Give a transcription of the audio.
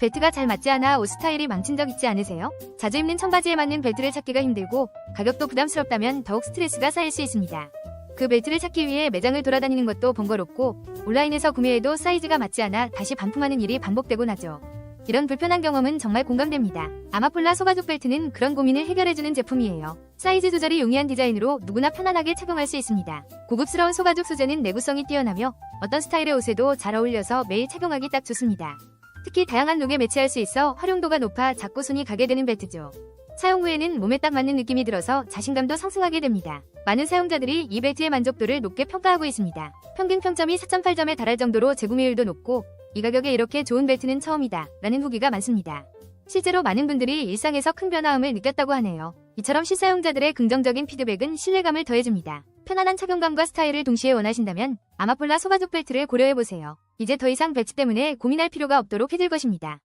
벨트가 잘 맞지 않아 옷 스타일이 망친 적 있지 않으세요? 자주 입는 청바지에 맞는 벨트를 찾기가 힘들고 가격도 부담스럽다면 더욱 스트레스가 쌓일 수 있습니다. 그 벨트를 찾기 위해 매장을 돌아다니는 것도 번거롭고 온라인에서 구매해도 사이즈가 맞지 않아 다시 반품하는 일이 반복되곤 하죠. 이런 불편한 경험은 정말 공감됩니다. 아마폴라 소가죽 벨트는 그런 고민을 해결해주는 제품이에요. 사이즈 조절이 용이한 디자인으로 누구나 편안하게 착용할 수 있습니다. 고급스러운 소가죽 소재는 내구성이 뛰어나며 어떤 스타일의 옷에도 잘 어울려서 매일 착용하기 딱 좋습니다. 특히 다양한 룩에 매치할 수 있어 활용도가 높아 자꾸 손이 가게 되는 벨트죠. 사용 후에는 몸에 딱 맞는 느낌이 들어서 자신감도 상승하게 됩니다. 많은 사용자들이 이 벨트의 만족도를 높게 평가하고 있습니다. 평균 평점이 4.8점에 달할 정도로 재구매율도 높고 이 가격에 이렇게 좋은 벨트는 처음이다 라는 후기가 많습니다. 실제로 많은 분들이 일상에서 큰 변화음을 느꼈다고 하네요. 이처럼 실사용자들의 긍정적인 피드백은 신뢰감을 더해줍니다. 편안한 착용감과 스타일을 동시에 원하신다면 아마폴라 소가죽 벨트를 고려해보세요. 이제 더 이상 벨트 때문에 고민할 필요가 없도록 해줄 것입니다.